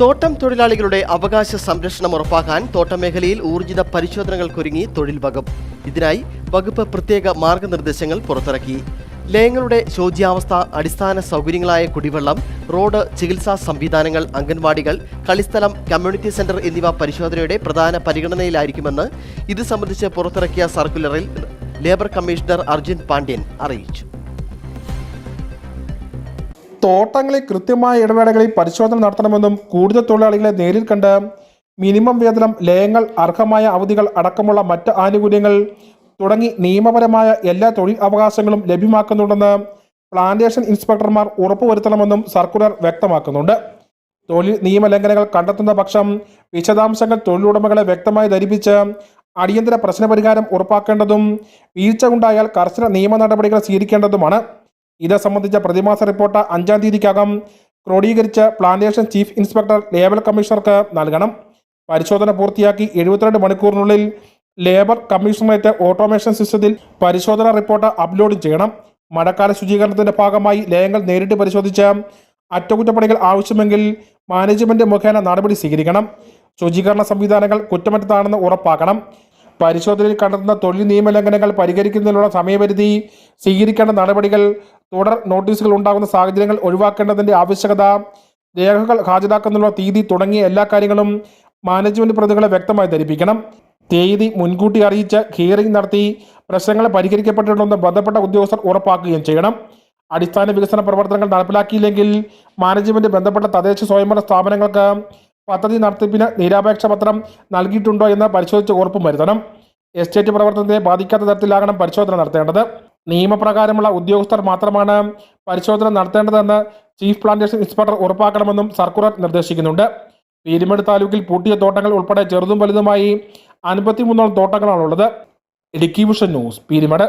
തോട്ടം തൊഴിലാളികളുടെ അവകാശ സംരക്ഷണം ഉറപ്പാക്കാൻ തോട്ടം മേഖലയിൽ ഊർജിത പരിശോധനകൾക്കൊരുങ്ങി തൊഴിൽ വകുപ്പ്. ഇതിനായി വകുപ്പ് പ്രത്യേക മാർഗനിർദ്ദേശങ്ങൾ പുറത്തിറക്കി. ലയങ്ങളുടെ ശോച്യാവസ്ഥ അടിസ്ഥാന സൗകര്യങ്ങളായ കുടിവെള്ളം റോഡ് ചികിത്സാ സംവിധാനങ്ങൾ അംഗൻവാടികൾ കളിസ്ഥലം കമ്മ്യൂണിറ്റി സെന്റർ എന്നിവ പരിശോധനയുടെ പ്രധാന പരിഗണനയിലായിരിക്കുമെന്ന് ഇത് സംബന്ധിച്ച് പുറത്തിറക്കിയ സർക്കുലറിൽ ലേബർ കമ്മീഷണർ അർജുൻ പാണ്ഡ്യൻ അറിയിച്ചു. തോട്ടങ്ങളിൽ കൃത്യമായ ഇടവേളകളിൽ പരിശോധന നടത്തണമെന്നും കൂടുതൽ തൊഴിലാളികളെ നേരിൽ കണ്ട് മിനിമം വേതനം ലയങ്ങൾ അർഹമായ അവധികൾ അടക്കമുള്ള മറ്റ് ആനുകൂല്യങ്ങൾ തുടങ്ങി നിയമപരമായ എല്ലാ തൊഴിൽ അവകാശങ്ങളും ലഭ്യമാക്കുന്നുണ്ടെന്ന് പ്ലാന്റേഷൻ ഇൻസ്പെക്ടർമാർ ഉറപ്പുവരുത്തണമെന്നും സർക്കുലർ വ്യക്തമാക്കുന്നുണ്ട്. തൊഴിൽ നിയമലംഘനങ്ങൾ കണ്ടെത്തുന്ന പക്ഷം വിശദാംശങ്ങൾ തൊഴിലുടമകളെ വ്യക്തമായി ധരിപ്പിച്ച് അടിയന്തര പ്രശ്നപരിഹാരം ഉറപ്പാക്കേണ്ടതും വീഴ്ച ഉണ്ടായാൽ കർശന നിയമ നടപടികൾ സ്വീകരിക്കേണ്ടതുമാണ്. ഇത് സംബന്ധിച്ച പ്രതിമാസ റിപ്പോർട്ട് അഞ്ചാം തീയതിക്കകം ക്രോഡീകരിച്ച് പ്ലാന്റേഷൻ ചീഫ് ഇൻസ്പെക്ടർ ലേബർ കമ്മീഷണർക്ക് നൽകണം. പരിശോധന പൂർത്തിയാക്കി എഴുപത്തിരണ്ട് മണിക്കൂറിനുള്ളിൽ ലേബർ കമ്മീഷണറേറ്റ് ഓട്ടോമേഷൻ സിസ്റ്റത്തിൽ പരിശോധന റിപ്പോർട്ട് അപ്ലോഡ് ചെയ്യണം. മഴക്കാല ശുചീകരണത്തിന്റെ ഭാഗമായി ലയങ്ങൾ നേരിട്ട് പരിശോധിച്ച് അറ്റകുറ്റപ്പണികൾ ആവശ്യമെങ്കിൽ മാനേജ്മെന്റ് മുഖേന നടപടി സ്വീകരിക്കണം. ശുചീകരണ സംവിധാനങ്ങൾ കുറ്റമറ്റതാണെന്ന് ഉറപ്പാക്കണം. പരിശോധനയിൽ കണ്ടെത്തുന്ന തൊഴിൽ നിയമലംഘനങ്ങൾ പരിഹരിക്കുന്നതിനുള്ള സമയപരിധി സ്വീകരിക്കേണ്ട നടപടികൾ തുടർ നോട്ടീസുകൾ ഉണ്ടാകുന്ന സാഹചര്യങ്ങൾ ഒഴിവാക്കേണ്ടതിന്റെ ആവശ്യകത രേഖകൾ ഹാജരാക്കുന്നതിനുള്ള തീയതി തുടങ്ങിയ എല്ലാ കാര്യങ്ങളും മാനേജ്മെന്റ് പ്രതികളെ വ്യക്തമായി ധരിപ്പിക്കണം. തീയതി മുൻകൂട്ടി അറിയിച്ച് ഹിയറിംഗ് നടത്തി പ്രശ്നങ്ങൾ പരിഹരിക്കപ്പെട്ടിട്ടുണ്ടെന്ന് ബന്ധപ്പെട്ട ഉദ്യോഗസ്ഥർ ഉറപ്പാക്കുകയും ചെയ്യണം. അടിസ്ഥാന വികസന പ്രവർത്തനങ്ങൾ നടപ്പിലാക്കിയില്ലെങ്കിൽ മാനേജ്മെന്റ് ബന്ധപ്പെട്ട തദ്ദേശ സ്വയംഭരണ സ്ഥാപനങ്ങൾക്ക് പദ്ധതി നടത്തിപ്പിന് നിരാപേക്ഷ പത്രം നൽകിയിട്ടുണ്ടോ എന്ന് പരിശോധിച്ച് ഉറപ്പും വരുത്തണം എസ്റ്റേറ്റ് പ്രവർത്തനത്തെ ബാധിക്കാത്ത തരത്തിലാകണം പരിശോധന നടത്തേണ്ടത്. നിയമപ്രകാരമുള്ള ഉദ്യോഗസ്ഥർ മാത്രമാണ് പരിശോധന നടത്തേണ്ടതെന്ന് ചീഫ് പ്ലാന്റേഷൻ ഇൻസ്പെക്ടർ ഉറപ്പാക്കണമെന്നും സർക്കുലർ നിർദ്ദേശിക്കുന്നുണ്ട്. പീരുമേട് താലൂക്കിൽ പൂട്ടിയ തോട്ടങ്ങൾ ഉൾപ്പെടെ ചെറുതും വലുതുമായി അൻപത്തിമൂന്നോളം തോട്ടങ്ങളാണുള്ളത്. Idukki vision news Peermade.